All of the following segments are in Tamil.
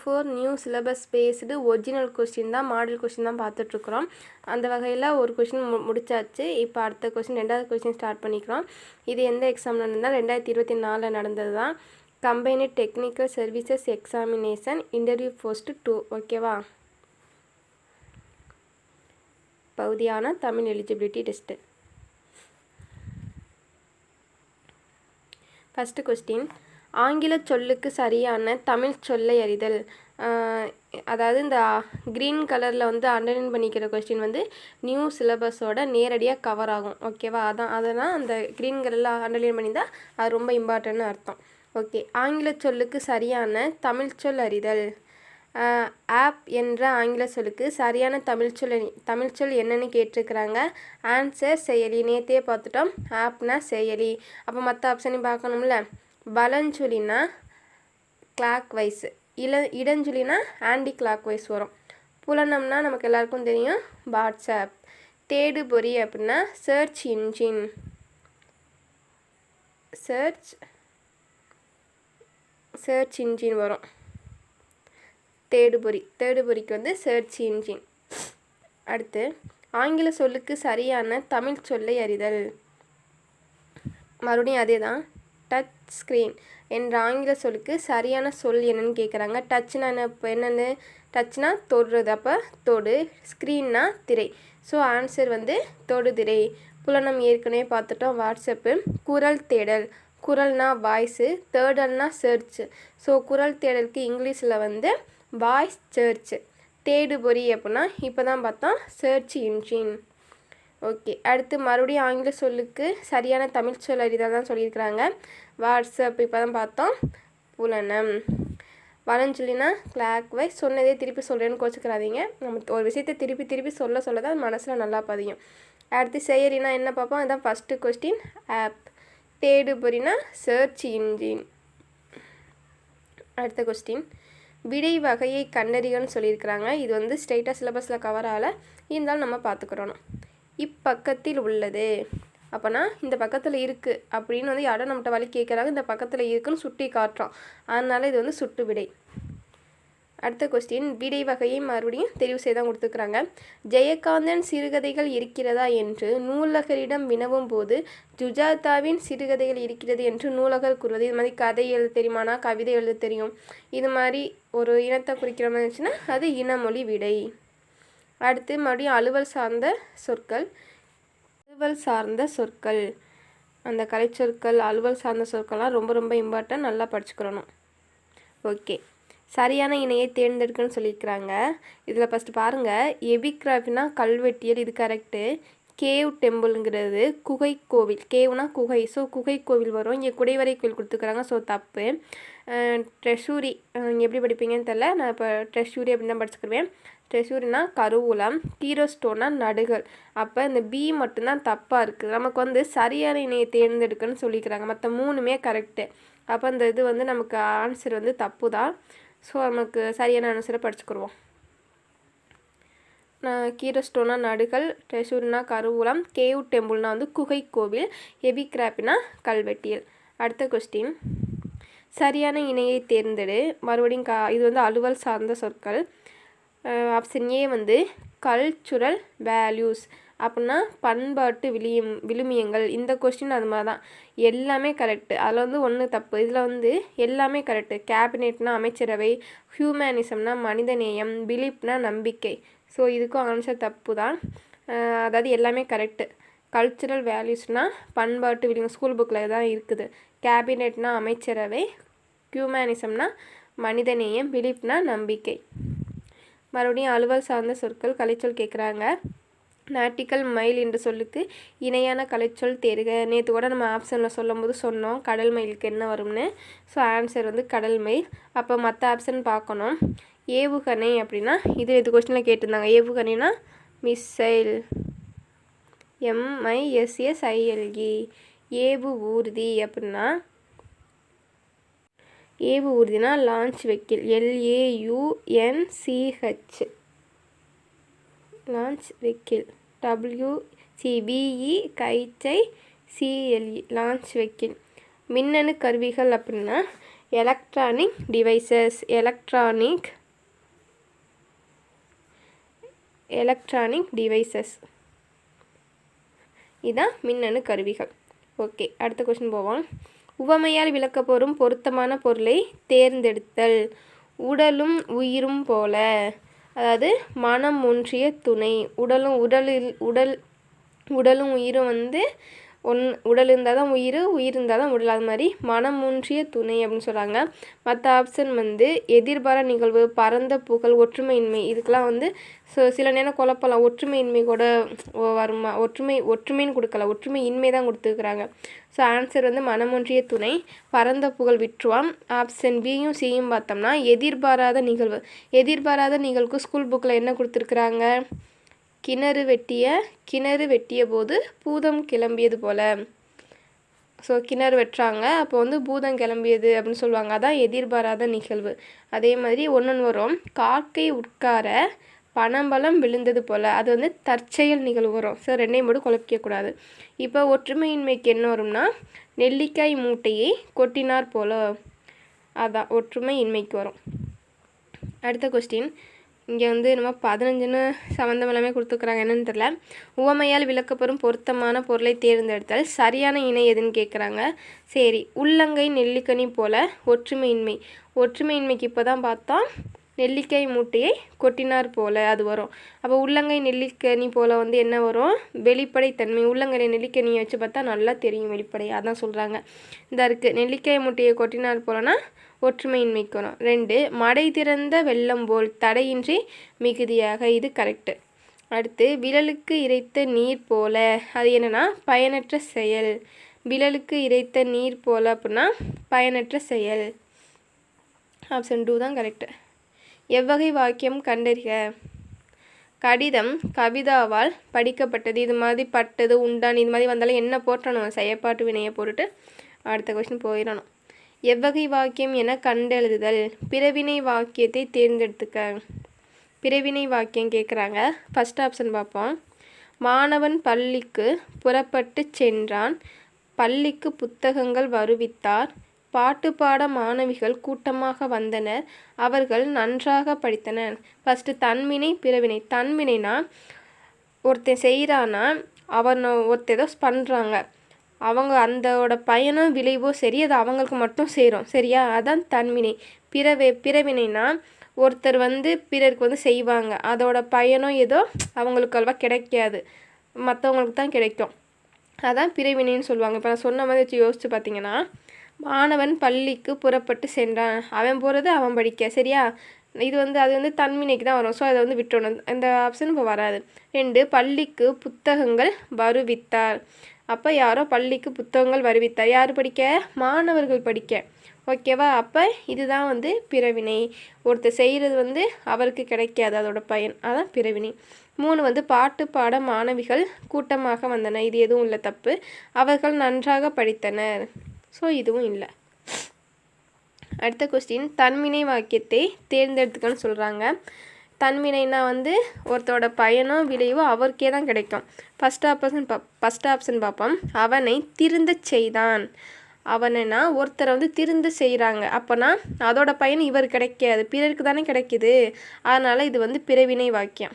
Four new syllabus based original question தான் மாடல் கொஸ்டின் தான் பார்த்துட்ருக்குறோம். அந்த வகையில் ஒரு கொஸ்டின் மு முடிச்சாச்சு. இப்போ அடுத்த கொஸ்டின் ரெண்டாவது கொஸ்டின் ஸ்டார்ட் பண்ணிக்கிறோம். இது எந்த எக்ஸாம் நடந்தால் ரெண்டாயிரத்தி இருபத்தி நாலில் நடந்தது தான் combined technical services examination interview post two ஓகேவா பகுதியான Tamil eligibility test first question ஆங்கில சொல்லுக்கு சரியான தமிழ் சொல்லை அறிதல். அதாவது இந்த க்ரீன் கலரில் வந்து அண்டர்லைன் பண்ணிக்கிற கொஸ்டின் வந்து நியூ சிலபஸோட நேரடியாக கவர் ஆகும். ஓகேவா அதான் அதெல்லாம் அந்த க்ரீன் கலரில் அண்டர்லைன் பண்ணியிருந்தால் அது ரொம்ப இம்பார்ட்டன்ட்னு அர்த்தம். ஓகே ஆங்கில சொல்லுக்கு சரியான தமிழ் சொல் அறிதல். ஆப் என்ற ஆங்கில சொல்லுக்கு சரியான தமிழ் சொல் தமிழ் சொல் என்னென்னு கேட்டிருக்கிறாங்க. ஆன்சர் செயலி. நேற்றே பார்த்துட்டோம். ஆப்னா செயலி. அப்போ மற்ற ஆப்ஷனையும் பார்க்கணும்ல? பலஞ்சொலினா கிளாக் வைஸ் இல இடஞ்சொலினா ஆன்டி கிளாக் வைஸ் வரும். புலனம்னா நமக்கு எல்லாருக்கும் தெரியும் வாட்ஸ்அப். தேடு பொறி அப்படின்னா search engine search search engine வரும். தேடுபொறி தேடுபொறிக்கு வந்து சர்ச் இன்ஜின் அடுத்து ஆங்கில சொல்லுக்கு சரியான தமிழ் சொல்லை அறிதல். மறுபடியும் அதே தான் ஸ்க்ரீன் என்ற ஆங்கில சொல்லுக்கு சரியான சொல் என்னன்னு கேட்குறாங்க டச்னா என்ன? இப்போ என்னென்னு? டச்னா தொடுறது. அப்போ தொடு. ஸ்க்ரீன்னா திரை. ஸோ ஆன்சர் வந்து தொடுதிரை. புலனம் ஏற்கனவே பார்த்துட்டோம். வாட்ஸ்அப்பு. குரல் தேடல். குரல்னா வாய்ஸு தேடல்னா சர்ச் ஸோ குரல் தேடலுக்கு இங்கிலீஷில் வந்து வாய்ஸ் சர்ச் தேடுபொறி அப்படின்னா இப்போ தான் பார்த்தோம். சர்ச் இன்ஜின் ஓகே அடுத்து மறுபடியும் ஆங்கில சொல்லுக்கு சரியான தமிழ் சொல் அறிதாக தான் சொல்லியிருக்கிறாங்க. வாட்ஸ்அப் இப்போ தான் பார்த்தோம். புலனம். வளஞ்சொல்லினா கிளாக் வைஸ் சொன்னதே திருப்பி சொல்கிறேன்னு கோச்சிக்கிறாதீங்க நம்ம ஒரு விஷயத்தை திருப்பி திருப்பி சொல்ல சொல்ல தான் மனசில் நல்லா பதியும். அடுத்து செயலினா என்ன பார்ப்போம்? அதுதான் ஃபஸ்ட்டு கொஸ்டின் ஆப் தேடுபொறினா சர்ச் இன்ஜின் அடுத்த கொஸ்டின் விடை வகையை கண்டறிகன்னு சொல்லியிருக்கிறாங்க. இது வந்து ஸ்ட்ரைட்டாக சிலபஸில் கவர் ஆகலை. இருந்தாலும் நம்ம பார்த்துக்கிறோம். இப்பக்கத்தில் உள்ளது. அப்போனா இந்த பக்கத்தில் இருக்குது அப்படின்னு வந்து யாரோ நம்மகிட்ட வழி கேட்குறாங்க இந்த பக்கத்தில் இருக்குன்னு சுட்டி காட்டுறோம் அதனால் இது வந்து சுட்டு விடை. அடுத்த கொஸ்டின் விடை வகையை மறுபடியும் தெரிவு செய்து தான் கொடுத்துருக்குறாங்க. ஜெயகாந்தன் சிறுகதைகள் இருக்கிறதா என்று நூலகரிடம் வினவும் போது ஜுஜாதாவின் சிறுகதைகள் இருக்கிறது என்று நூலகர் கூறுவது. இது மாதிரி கதை எழுத தெரியுமானா கவிதை எழுத தெரியும். இது மாதிரி ஒரு இனத்தை குறிக்கிற மாதிரி இருந்துச்சுன்னா அது இனமொழி விடை. அடுத்து மறுபடியும் அலுவல் சார்ந்த சொற்கள். அலுவல் சார்ந்த சொற்கள். அந்த கலைச்சொற்கள் அலுவல் சார்ந்த சொற்கள்லாம் ரொம்ப ரொம்ப இம்பார்ட்டன்ட் நல்லா படிச்சுக்கிறணும். ஓகே சரியான இணையை தேர்ந்தெடுக்கணும்னு சொல்லியிருக்கிறாங்க. இதில் ஃபஸ்ட்டு பாருங்கள் எபிக்ராஃபினா கல்வெட்டியல் இது கரெக்டு கேவ் டெம்பிள்ங்கிறது குகை கோவில். கேவ்னா குகை. ஸோ குகை கோவில் வரும். இங்கே குடைவரை கோவில் கொடுத்துக்கிறாங்க ஸோ தப்பு. ட்ரெஷூரி எப்படி படிப்பீங்கன்னு தெரில நான் இப்போ ட்ரெஷூரி அப்படின்னு தான் படிச்சுக்கிருவேன். ட்ரெஷூரினா கருவூலம் கீரோஸ்டோனா நடுகள் அப்போ இந்த பி மட்டும்தான் தப்பாக இருக்குது நமக்கு வந்து சரியான இணையை தேர்ந்தெடுக்கன்னு சொல்லிக்கிறாங்க. மற்ற மூணுமே கரெக்டு அப்போ அந்த இது வந்து நமக்கு ஆன்சர் வந்து தப்பு தான் ஸோ நமக்கு சரியான ஆன்சரை படிச்சுக்கிடுவோம் கீரஸ்டோனா நடுகள் ட்ரெஷூர்னா கருவூலம் கேவ் டெம்பிள்னா வந்து குகை கோவில் ஹெவி கிராப்பினா கல்வெட்டியல். அடுத்த கொஸ்டின் சரியான இணையை தேர்ந்தெடு. மறுபடியும் கா இது வந்து அலுவல் சார்ந்த சொற்கள். ஆப்ஷன் ஏ வந்து கல்ச்சுரல் வேல்யூஸ் அப்படின்னா பண்பாட்டு விளியம் விழுமியங்கள். இந்த கொஸ்டின் அது மாதிரி தான். எல்லாமே கரெக்டு அதில் வந்து ஒன்று தப்பு. இதில் வந்து எல்லாமே கரெக்டு கேபினெட்னா அமைச்சரவை ஹியூமனிசம்னா மனிதநேயம் பிலிப்னா நம்பிக்கை. ஸோ இதுக்கும் ஆன்சர் தப்பு தான். அதாவது எல்லாமே கரெக்டு கல்ச்சுரல் வேல்யூஸ்னால் பண்பாட்டு விளியம் ஸ்கூல் புக்கில் தான் இருக்குது. கேபினெட்னா அமைச்சரவை ஹியூமனிசம்னா மனிதநேயம் பிலிப்னா நம்பிக்கை. மறுபடியும் அலுவல் சார்ந்த சொற்கள் கலைச்சொல் கேட்குறாங்க. நாட்டிக்கல் மயில் என்ற சொல்லுக்கு இணையான கலைச்சொல் தேர்க நேற்று கூட நம்ம ஆப்ஷனில் சொல்லும் போது சொன்னோம் கடல் மயிலுக்கு என்ன வரும்னு. ஸோ ஆன்சர் வந்து கடல் மயில். அப்போ மற்ற ஆப்ஷன் பார்க்கணும். ஏவுகணை அப்படின்னா இது இது கொஸ்டினில் கேட்டிருந்தாங்க. ஏவுகணைனா மிஸ்ஸைல் எம்ஐஎஸ்எஸ்ஐஎல்இ ஏவு ஊர்தி அப்படின்னா ஏவு ஊர்தினா launch vehicle. L A U N C H launch vehicle. டபிள்யூசிபிஇ கைச்சை C L E launch vehicle. மின்னணு கருவிகள் அப்படின்னா electronic devices electronic electronic devices இதான் மின்னணு கருவிகள். ஓகே அடுத்த கொஸ்டின் போவோம். உவமையால் விளக்கப்போரும் பொருத்தமான பொருளை தேர்ந்தெடுத்தல். உடலும் உயிரும் போல. அதாவது மனம் ஒன்றிய துணை. உடலும் உடலில் உடல் உடலும் உயிரும் வந்து ஒன் உடல் இருந்தால் தான் உயிர் உயிர் இருந்தால் தான் உடல். அது மாதிரி மனம் ஒன்றிய துணை அப்படின்னு சொல்கிறாங்க மற்ற ஆப்ஷன் வந்து எதிர்பார நிகழ்வு பரந்த புகழ் ஒற்றுமையின்மை. இதுக்கெலாம் வந்து ஸோ சில நேரம் குழப்பலாம் ஒற்றுமையின்மை கூட வருமா? ஒற்றுமை ஒற்றுமைன்னு கொடுக்கல. ஒற்றுமை இன்மை தான் கொடுத்துருக்குறாங்க. ஸோ ஆன்சர் வந்து மனம் ஒன்றிய துணை பரந்த புகழ் விற்றுவாம் ஆப்ஷன் பியும் சியும் பார்த்தோம்னா எதிர்பாராத நிகழ்வு. எதிர்பாராத நிகழ்வுக்கு ஸ்கூல் புக்கில் என்ன கொடுத்துருக்குறாங்க? கிணறு வெட்டிய கிணறு வெட்டிய போது பூதம் கிளம்பியது போல். ஸோ கிணறு வெட்டுறாங்க. அப்போ வந்து பூதம் கிளம்பியது அப்படின்னு சொல்லுவாங்க. அதான் எதிர்பாராத நிகழ்வு. அதே மாதிரி ஒன்று வரும். காக்கை உட்கார பனம்பழம் விழுந்தது போல். அது வந்து தற்செயல் நிகழ்வு வரும். ஸோ ரெண்டையும் மட்டும் குழப்பிக்கக்கூடாது இப்போ ஒற்றுமையின்மைக்கு என்ன வரும்னா நெல்லிக்காய் மூட்டையை கொட்டினார் போல. அதான் ஒற்றுமை இன்மைக்கு வரும். அடுத்த கொஸ்டின் இங்கே வந்து நம்ம பதினஞ்சுன்னு சம்மந்தம் எல்லாமே கொடுத்துருக்குறாங்க. என்னென்னு தெரில உவமையால் விளக்கப்பெறும் பொருத்தமான பொருளை தேர்ந்தெடுத்தால் சரியான இணை எதுன்னு கேட்குறாங்க சரி உள்ளங்கை நெல்லிக்கனி போல் ஒற்றுமையின்மை. ஒற்றுமையின்மைக்கு இப்போ தான் பார்த்தோம் நெல்லிக்காய் மூட்டையை கொட்டினார் போல் அது வரும். அப்போ உள்ளங்கை நெல்லிக்கனி போல் வந்து என்ன வரும்? வெளிப்படைத்தன்மை உள்ளங்கை நெல்லிக்கனியை வச்சு பார்த்தா நல்லா தெரியும் வெளிப்படை அதான் சொல்கிறாங்க இந்த இருக்குது நெல்லிக்காய் மூட்டையை கொட்டினார் போலனா ஒற்றுமையின்மைக்கு வரும் ரெண்டு மடை திறந்த வெள்ளம் போல் தடையின்றி மிகுதியாக. இது கரெக்டு அடுத்து விரலுக்கு இறைத்த நீர் போல. அது என்னென்னா பயனற்ற செயல். விரலுக்கு இறைத்த நீர் போல அப்படின்னா பயனற்ற செயல். ஆப்ஷன் டூ தான் கரெக்டு எவ்வகை வாக்கியம் கண்டறிக. கடிதம் கவிதாவால் படிக்கப்பட்டது. இது மாதிரி பட்டது உண்டான் இது மாதிரி வந்தாலும் என்ன போட்டணும் செயற்பாட்டு வினையை போட்டுட்டு அடுத்த கொஸ்டின் போயிடணும். எவ்வகை வாக்கியம் என கண்டெழுதுதல். பிறவினை வாக்கியத்தை தேர்ந்தெடுத்துக்க. பிறவினை வாக்கியம் கேட்குறாங்க ஃபஸ்ட் ஆப்ஷன் பார்ப்போம் மாணவன் பள்ளிக்கு புறப்பட்டு சென்றான். பள்ளிக்கு புத்தகங்கள் வருவித்தார். பாட்டு பாட மாணவிகள் கூட்டமாக வந்தனர். அவர்கள் நன்றாக படித்தனர். ஃபஸ்ட்டு தன்வினை பிறவினை. தன்வினைனா ஒருத்தன் செய்கிறான்னா அவன் ஒருத்தர் ஏதோ பண்ணுறாங்க அவங்க அந்தோட பயனும் விளைவோ சரி அது அவங்களுக்கு மட்டும் சேரும். சரியா? அதான் தன்வினை. பிறவே பிறவினைனா ஒருத்தர் வந்து பிறருக்கு வந்து செய்வாங்க. அதோட பயனும் ஏதோ அவங்களுக்கு அல்வா கிடைக்காது. மற்றவங்களுக்கு தான் கிடைக்கும். அதான் பிறவினைன்னு சொல்லுவாங்க. இப்போ நான் சொன்ன மாதிரி வச்சு யோசிச்சு பார்த்தீங்கன்னா மாணவன் பள்ளிக்கு புறப்பட்டு சென்றான். அவன் போகிறது அவன் படிக்க. சரியா? இது வந்து அது வந்து தன்மினைக்கு தான் வரும். ஸோ அதை வந்து விட்டுறணும். இந்த ஆப்ஷன் இப்போ வராது. ரெண்டு பள்ளிக்கு புத்தகங்கள் வருவித்தார். அப்போ யாரோ பள்ளிக்கு புத்தகங்கள் வருவித்தார். யார் படிக்க? மாணவர்கள் படிக்க. ஓகேவா? அப்போ இதுதான் வந்து பிறவினை. ஒருத்தர் செய்கிறது வந்து அவருக்கு கிடைக்காது அதோட பயன். அதான் பிறவினை. மூணு வந்து பாட்டு பாட மாணவிகள் கூட்டமாக வந்தன. இது எதுவும் இல்லை தப்பு. அவர்கள் நன்றாக படித்தனர். ஸோ இதுவும் இல்லை. அடுத்த கொஸ்டின் தன்மினை வாக்கியத்தை தேர்ந்தெடுத்துக்கன்னு சொல்கிறாங்க தன்வினைனா வந்து ஒருத்தரோட பயனோ விளைவோ அவருக்கே தான் கிடைக்கும். ஃபஸ்ட் ஆப்ஷன் பா ஃபஸ்ட் ஆப்ஷன் பார்ப்போம். அவனை திருந்த செய்தான். அவனைனா ஒருத்தரை வந்து திருந்து செய்கிறாங்க அப்போனா அதோட பயன் இவர் கிடைக்காது. பிறருக்கு தானே கிடைக்குது. அதனால் இது வந்து பிறவினை வாக்கியம்.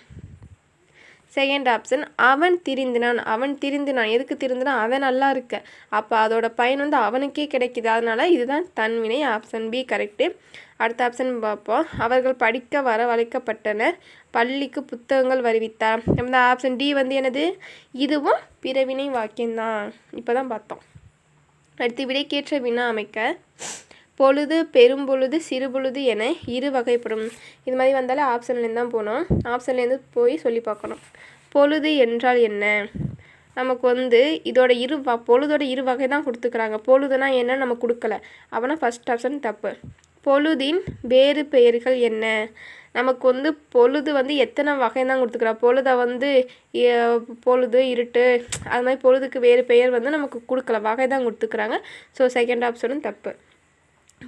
செகண்ட் ஆப்ஷன் அவன் திரிந்தினான். அவன் திரிந்தினான். எதுக்கு திருந்தினான் அவன் நல்லா இருக்க. அப்போ அதோட பயன் வந்து அவனுக்கே கிடைக்கிது. அதனால் இதுதான் தன்வினை ஆப்ஷன் பி கரெக்டு அடுத்த ஆப்ஷன் பார்ப்போம். அவர்கள் படிக்க வர வளைக்கப்பட்டனர் பள்ளிக்கு புத்தகங்கள் வருவித்தார் இந்த ஆப்ஷன் டி வந்து என்னது? இதுவும் பிறவினை வாக்கியம்தான். இப்போ தான் பார்த்தோம். அடுத்து விடைக்கேற்ற வினா அமைக்க. பொழுது பெரும்பொழுது சிறுபொழுது என இரு வகைப்படும். இது மாதிரி வந்தாலே ஆப்ஷன்லேருந்து தான் போகணும். ஆப்ஷன்லேருந்து போய் சொல்லி பார்க்கணும். பொழுது என்றால் என்ன? நமக்கு வந்து இதோட இரு வ பொழுதோட இரு வகை தான் கொடுத்துக்கிறாங்க. பொழுதுனா என்னன்னு நம்ம கொடுக்கல. அப்போனா ஃபஸ்ட் ஆப்ஷன் தப்பு. பொழுதின் வேறு பெயர்கள் என்ன? நமக்கு வந்து பொழுது வந்து எத்தனை வகை தான் கொடுத்துக்கிறா? பொழுதை வந்து பொழுது இருட்டு அது மாதிரி பொழுதுக்கு வேறு பெயர் வந்து நமக்கு கொடுக்கல. வகை தான் கொடுத்துக்கிறாங்க. ஸோ செகண்ட் ஆப்ஷனும் தப்பு.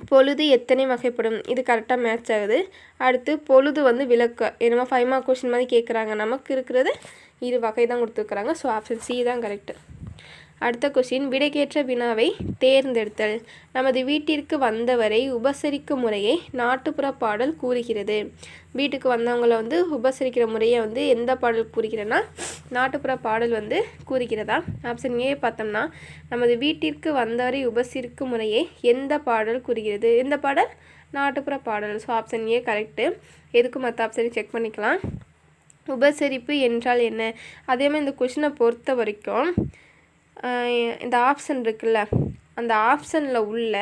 பொழுது எத்தனை வகைப்படும்? இது கரெக்டாக மேட்ச் ஆகுது. அடுத்து பொழுது வந்து விளக்கு. என்னமோ ஃபைவ் மார்க் கொஷின் மாதிரி கேட்குறாங்க நமக்கு இருக்கிறது இரு வகை தான் கொடுத்துருக்குறாங்க. ஸோ ஆப்ஷன் சி தான் கரெக்டு அடுத்த கொஸ்டின் விடைக்கேற்ற வினாவை தேர்ந்தெடுத்தல். நமது வீட்டிற்கு வந்தவரை உபசரிக்கும் முறையை நாட்டுப்புற பாடல் கூறுகிறது. வீட்டுக்கு வந்தவங்களை வந்து உபசரிக்கிற முறையை வந்து எந்த பாடல் கூறுகிறேன்னா நாட்டுப்புற பாடல் வந்து கூறுகிறதா? ஆப்ஷன் ஏ பார்த்தோம்னா நமது வீட்டிற்கு வந்தவரை உபசரிக்கும் முறையை எந்த பாடல் கூறுகிறது? எந்த பாடல் நாட்டுப்புற பாடல். ஸோ ஆப்ஷன் ஏ கரெக்டு எதுக்கு மற்ற ஆப்ஷனை செக் பண்ணிக்கலாம்? உபசரிப்பு என்றால் என்ன? அதே மாதிரி இந்த கொஷினை பொறுத்த வரைக்கும் இந்த ஆப்ஷன் இருக்குல்ல அந்த ஆப்ஷனில் உள்ள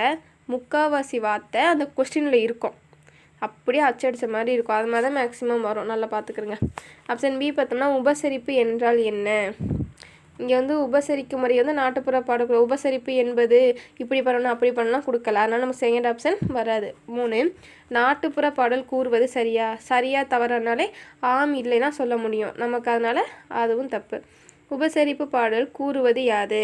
முக்காவாசி வார்த்தை அந்த கொஸ்டினில் இருக்கும். அப்படியே அச்சடிச்ச மாதிரி இருக்கும். அது மாதிரி தான் மேக்ஸிமம் வரும். நல்லா பார்த்துக்குறங்க ஆப்ஷன் பி பார்த்தோம்னா உபசரிப்பு என்றால் என்ன? இங்கே வந்து உபசரிக்கும் முறை வந்து நாட்டுப்புற பாடக்குழு உபசரிப்பு என்பது இப்படி பண்ணணும் அப்படி பண்ணலாம் கொடுக்கல. அதனால் நம்ம செகண்ட் ஆப்ஷன் வராது. மூணு நாட்டுப்புற பாடல் கூறுவது சரியா? சரியா தவறுனாலே ஆம் இல்லைன்னா சொல்ல முடியும். நமக்கு அதனால் அதுவும் தப்பு. உபசரிப்பு பாடல் கூறுவது யாது?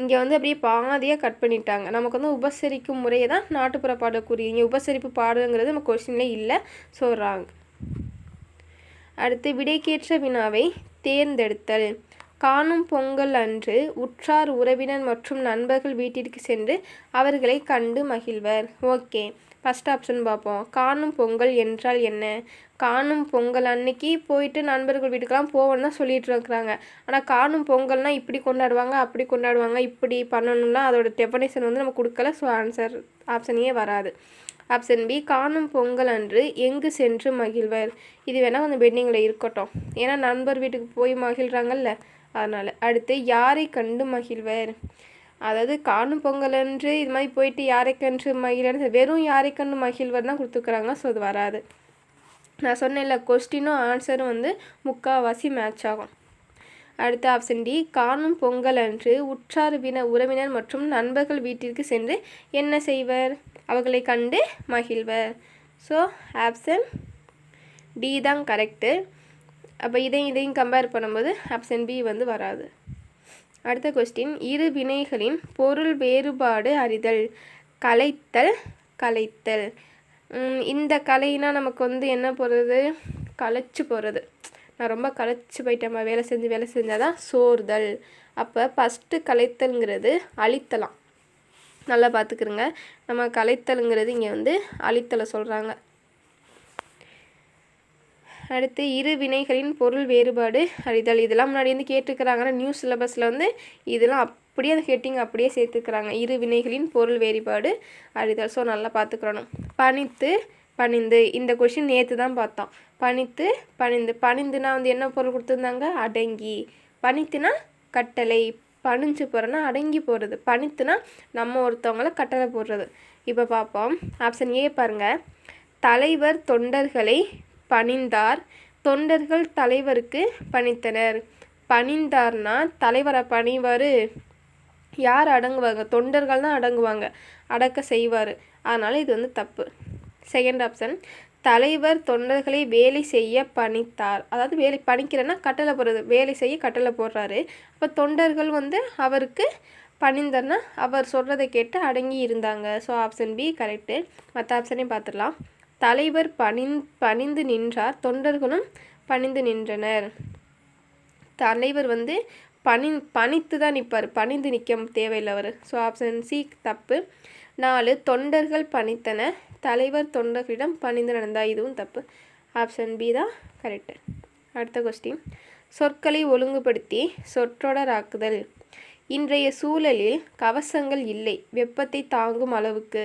இங்கே வந்து அப்படியே பாதியாக கட் பண்ணிட்டாங்க. நமக்கு வந்து உபசரிக்கும் முறையை தான் நாட்டுப்புற பாடல் கூறி. இங்கே உபசரிப்பு பாடலுங்கிறது நம்ம கொஸ்டினில் இல்லை. ஸோ ராங் அடுத்து விடைக்கேற்ற வினாவை தேர்ந்தெடுத்தல். காணும் பொங்கல் அன்று உற்றார் உறவினர் மற்றும் நண்பர்கள் வீட்டிற்கு சென்று அவர்களை கண்டு மகிழ்வர். ஓகே ஃபஸ்ட் ஆப்ஷன் பார்ப்போம். காணும் பொங்கல் என்றால் என்ன? காணும் பொங்கல் அன்னைக்கு போயிட்டு நண்பர்கள் வீட்டுக்கெல்லாம் போவோம்னு தான் சொல்லிட்டு இருக்கிறாங்க. ஆனால் காணும் பொங்கல்னால் இப்படி கொண்டாடுவாங்க அப்படி கொண்டாடுவாங்க இப்படி பண்ணணும்னா அதோட டெஃபனேஷன் வந்து நம்ம கொடுக்கல. ஸோ ஆன்சர் ஆப்ஷனையே வராது. ஆப்ஷன் பி காணும் பொங்கல் அன்று எங்கு சென்று மகிழ்வர்? இது வேணால் கொஞ்சம் பெண்டிங்கில் இருக்கட்டும். ஏன்னா நண்பர் வீட்டுக்கு போய் மகிழ்கிறாங்கல்ல அதனால் அடுத்து யாரை கண்டு மகிழ்வர்? அதாவது காணும் பொங்கல் அன்று இது மாதிரி போயிட்டு யாரை கண்டு வெறும் யாரை கண்டு மகிழ்வர் தான் கொடுத்துக்கிறாங்க ஸோ அது வராது. நான் சொன்னேன்ல கொஸ்டினும் ஆன்சரும் வந்து முக்கால்வாசி மேட்ச் ஆகும். அடுத்த ஆப்ஷன் டி காணும் பொங்கல் அன்று உற்றார் வின உறவினர் மற்றும் நண்பர்கள் வீட்டிற்கு சென்று என்ன செய்வர்? அவர்களை கண்டு மகிழ்வர். ஸோ ஆப்ஷன் டி தான் கரெக்டு அப்போ இதையும் இதையும் கம்பேர் பண்ணும்போது ஆப்ஷன் பி வந்து வராது. அடுத்த கொஸ்டின் இரு வினைகளின் பொருள் வேறுபாடு அறிதல். கலைத்தல் கலைத்தல். இந்த கலைனா நமக்கு வந்து என்ன போகிறது களைச்சு போகிறது நான் ரொம்ப களைச்சு போயிட்டேம்மா வேலை செஞ்சு வேலை செஞ்சால் தான் சோர்தல். அப்போ ஃபஸ்ட்டு கலைத்தல்ங்கிறது அழித்தலாம். நல்லா பார்த்துக்கிறோங்க நம்ம கலைத்தலுங்கிறது இங்கே வந்து அழித்தலை சொல்கிறாங்க அடுத்து இரு வினைகளின் பொருள் வேறுபாடு அறிதல். இதெல்லாம் முன்னாடி வந்து கேட்டிருக்கிறாங்கன்னா நியூ சிலபஸில் வந்து இதெல்லாம் அப்படியே அந்த ஹெட்டிங் அப்படியே சேர்த்துக்கிறாங்க இரு வினைகளின் பொருள் வேறுபாடு அறிதல். ஸோ நல்லா பார்த்துக்கிறணும் பணித்து பணிந்து. இந்த கொஷின் நேற்று தான் பார்த்தோம். பணித்து பணிந்து. பணிந்துனா வந்து என்ன பொருள் கொடுத்துருந்தாங்க? அடங்கி. பணித்துனா கட்டளை. பணிஞ்சு போகிறோன்னா அடங்கி போகிறது பணித்துனா நம்ம ஒருத்தவங்கள கட்டளை போடுறது. இப்போ பார்ப்போம். ஆப்ஷன் ஏ பாருங்கள் தலைவர் தொண்டர்களை பணிந்தார். தொண்டர்கள் தலைவருக்கு பணித்தனர். பணிந்தார்னா தலைவரை பணிவார். யார் அடங்குவாங்க? தொண்டர்கள் தான் அடங்குவாங்க. அடக்க செய்வார். அதனால் இது வந்து தப்பு. செகண்ட் ஆப்ஷன் தலைவர் தொண்டர்களை வேலை செய்ய பணித்தார். அதாவது வேலை பணிக்கிறேன்னா கட்டளை போடுறது. வேலை செய்ய கட்டளை போடுறாரு. அப்போ தொண்டர்கள் வந்து அவருக்கு பணிந்தர்னா அவர் சொல்கிறதை கேட்டு அடங்கி இருந்தாங்க. ஸோ ஆப்ஷன் பி கரெக்டு மற்ற ஆப்ஷனையும் பார்த்துடலாம். தலைவர் பணிந் பணிந்து நின்றார். தொண்டர்களும் பணிந்து நின்றனர். தலைவர் வந்து பணி பணித்து தான் நிற்பார் பணிந்து நிற்க தேவையில்லை அவர். ஸோ ஆப்ஷன் சி தப்பு. நாலு தொண்டர்கள் பணித்தன தலைவர் தொண்டர்களிடம் பணிந்து நடந்தால் இதுவும் தப்பு. ஆப்ஷன் பி தான் கரெக்டு அடுத்த கொஸ்டின் சொற்களை ஒழுங்குபடுத்தி சொற்றொடராக்குதல் இன்றைய சூழலில் கவசங்கள் இல்லை. வெப்பத்தை தாங்கும் அளவுக்கு.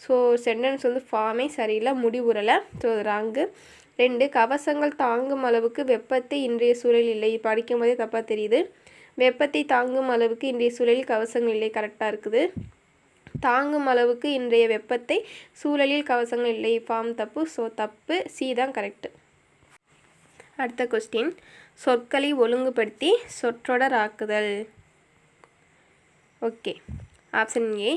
ஸோ சென்டென்ஸ் வந்து ஃபார்மே சரியில்லை முடிவுறலை ஸோ ராங்கு. ரெண்டு கவசங்கள் தாங்கும் அளவுக்கு வெப்பத்தை இன்றைய சூழல் இல்லை. படிக்கும் போதே தப்பாக தெரியுது. வெப்பத்தை தாங்கும் அளவுக்கு இன்றைய சூழலில் கவசங்கள் இல்லை. கரெக்டாக இருக்குது. தாங்கும் அளவுக்கு இன்றைய வெப்பத்தை சூழலில் கவசங்கள் இல்லை. ஃபார்ம் தப்பு. ஸோ தப்பு. சி தான் கரெக்டு அடுத்த கொஸ்டின் சொற்களை ஒழுங்குபடுத்தி சொற்றொடராக்குதல் ஓகே ஆப்ஷன் ஏ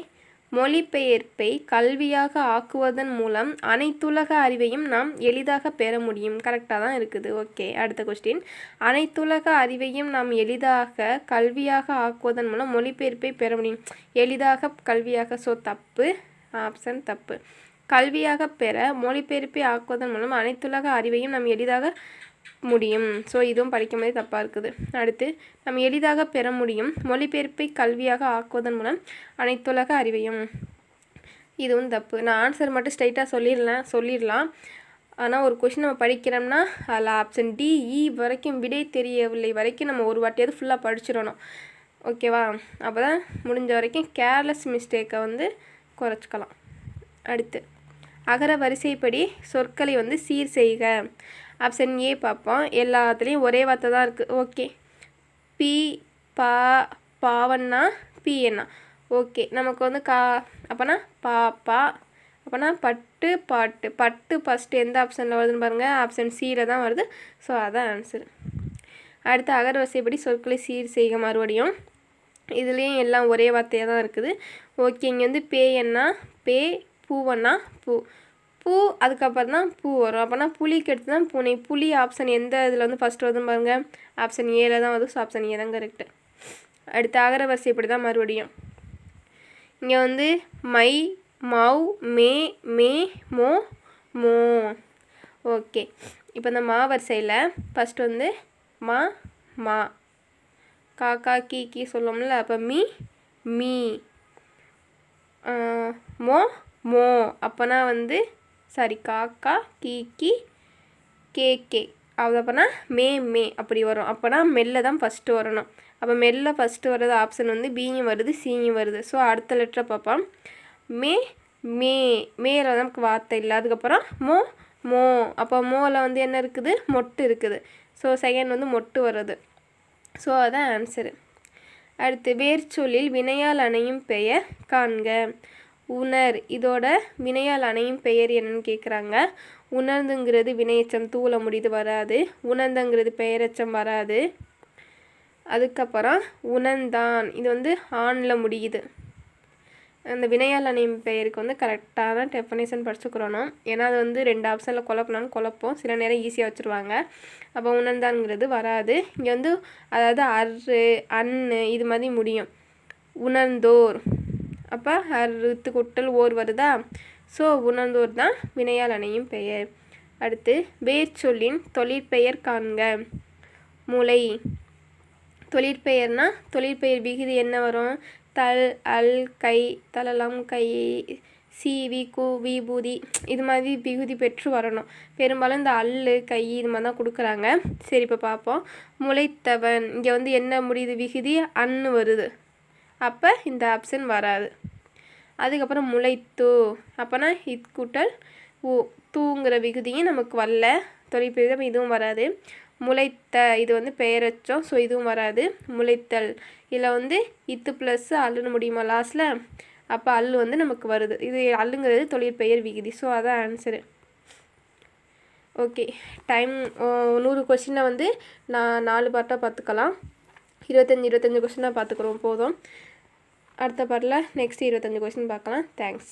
மொழிபெயர்ப்பை கல்வியாக ஆக்குவதன் மூலம் அனைத்துலக அறிவையும் நாம் எளிதாக பெற முடியும். கரெக்டாக தான் இருக்குது. ஓகே அடுத்த கொஸ்டின் அனைத்துலக அறிவையும் நாம் எளிதாக கல்வியாக ஆக்குவதன் மூலம் மொழிபெயர்ப்பை பெற முடியும். எளிதாக கல்வியாக ஸோ தப்பு. ஆப்ஷன் தப்பு. கல்வியாக பெற மொழிபெயர்ப்பை ஆக்குவதன் மூலம் அனைத்துலக அறிவையும் நாம் எளிதாக முடியும். ஸோ இதுவும் படிக்கும்போது தப்பாக இருக்குது. அடுத்து நம்ம எளிதாக பெற முடியும் மொழிபெயர்ப்பை கல்வியாக ஆக்குவதன் மூலம் அனைத்துலக அறிவையும். இதுவும் தப்பு. நான் ஆன்சர் மட்டும் ஸ்ட்ரைட்டாக சொல்லிடலாம் சொல்லிடலாம். ஆனால் ஒரு கொஷின் நம்ம படிக்கிறோம்னா அதில் ஆப்ஷன் டி இ வரைக்கும் விடை தெரியவில்லை. வரைக்கும் நம்ம ஒரு வாட்டியாவது ஃபுல்லாக படிச்சிடணும். ஓகேவா அப்போ தான் முடிஞ்ச வரைக்கும் கேர்லெஸ் மிஸ்டேக்கை வந்து குறைச்சிக்கலாம். அடுத்து அகர வரிசைப்படி சொற்களை வந்து சீர் செய்க. ஆப்ஷன் ஏ பார்ப்போம். எல்லாத்துலேயும் ஒரே வார்த்தை தான் இருக்குது ஓகே பி பா பாவண்ணா பி என்ன ஓகே நமக்கு வந்து கா அப்போனா பாப்பா அப்போனா பட்டு பாட்டு. பட்டு ஃபஸ்ட்டு எந்த ஆப்ஷனில் வருதுன்னு பாருங்கள் ஆப்ஷன் சியில் தான் வருது. ஸோ அதான் ஆன்சர் அடுத்து அகர்வசைப்படி சொற்களை சீர் செய்க மறுபடியும். இதுலேயும் எல்லாம் ஒரே வார்த்தையாக தான் இருக்குது. ஓகே இங்கே வந்து பேயன்னா பே பூவன்னா பூ. பூ அதுக்கப்புறம் தான் பூ வரும். அப்போனா புளிக்கு எடுத்து தான் பூனை புலி ஆப்ஷன் எந்த இதில் வந்து ஃபஸ்ட்டு வருதுன்னு பாருங்கள் ஆப்ஷன் ஏல தான் வரும் ஸோ ஆப்ஷன் ஏ தான் கரெக்டு அடுத்து அகரவரிசை இப்படி தான் மறுபடியும். இங்கே வந்து மை மவ் மே மே மோ மோ. ஓகே இப்போ இந்த மா வரிசையில் ஃபஸ்ட்டு வந்து மா மா. காக்கா கீ கீ சொல்லுவோம்ல அப்போ மீ மீ. மோ மோ. அப்போனா வந்து சாரி காக்கா கீ கே கே அது அப்போனா மே மே. அப்படி வரும். அப்போனா மெல்ல தான் ஃபஸ்ட்டு வரணும். அப்போ மெல்ல ஃபஸ்ட்டு வர்றது ஆப்ஷன் வந்து பியும் வருது சியும் வருது. ஸோ அடுத்த லெட்டரை பார்ப்போம். மே மே. மேல நமக்கு வார்த்தை இல்லை. அதுக்கப்புறம் மோ மோ. அப்போ மோவில் வந்து என்ன இருக்குது? மொட்டு இருக்குது. ஸோ செகண்ட் வந்து மொட்டு வருது ஸோ அதான் ஆன்சரு அடுத்து வேர்ச்சொல்லில் வினையால் அணையும் பெயர் காண்க. உணர். இதோட வினையால் அணையும் பெயர் என்னன்னு கேட்குறாங்க உணர்ந்துங்கிறது வினையச்சம் தூள முடிது வராது. உணர்ந்தங்கிறது பெயரச்சம் வராது. அதுக்கப்புறம் உணர்ந்தான். இது வந்து ஆணில் முடியுது. அந்த வினையால் அணையும் பெயருக்கு வந்து கரெக்டான டெஃபனேஷன் படிச்சுக்கிறணும் ஏன்னா அது வந்து ரெண்டு ஆப்ஷனில் குழப்பினாலும் குழப்பம். சில நேரம் ஈஸியாக வச்சுருவாங்க. அப்போ உணர்ந்தான்ங்கிறது வராது. இங்கே வந்து அதாவது அரு அன்னு இது மாதிரி முடியும். உணர்ந்தோர். அப்போ அறுத்து குட்டல் ஓர் வருதா? ஸோ உணர்ந்தோர் தான் வினையால் அணையும் பெயர். அடுத்து வேர்ச்சொல்லின் தொழிற்பெயர் காண்க. முளை தொழிற்பெயர்னா தொழிற்பெயர் விகுதி என்ன வரும்? தல் அல் கை தலலம் கை சீவி கு விபூதி இது மாதிரி விகுதி பெற்று வரணும். பெரும்பாலும் இந்த அல்லு கை இது மாதிரி தான் கொடுக்குறாங்க. சரி இப்போ பார்ப்போம். முளைத்தவன் இங்கே வந்து என்ன முடியுது? விகுதி அன்னு வருது. அப்போ இந்த ஆப்ஷன் வராது. அதுக்கப்புறம் முளைத்து அப்போனா இத் கூட்டல் ஊ தூங்குற விகுதியும் நமக்கு வரல. தொழிற்பெயர் இதுவும் வராது. முளைத்த இது வந்து பெயரச்சம் ஸோ இதுவும் வராது. முளைத்தல் இதில் வந்து இத்து ப்ளஸ் அல்லுன்னு முடியுமா லாஸ்ட்டில் அப்போ அல்லு வந்து நமக்கு வருது. இது அல்லுங்கிறது தொழிற்பெயர் விகுதி. ஸோ அதான் ஆன்சரு ஓகே டைம் நூறு கொஷினை வந்து நான் நாலு பார்ட்டாக பார்த்துக்கலாம் இருபத்தஞ்சி இருபத்தஞ்சி கொஷினாக பார்த்துக்குறோம் போதும். அடுத்த பாட்டில் நெக்ஸ்ட் இருபத்தஞ்சி கொஸ்டின் பார்க்கலாம். தேங்க்ஸ்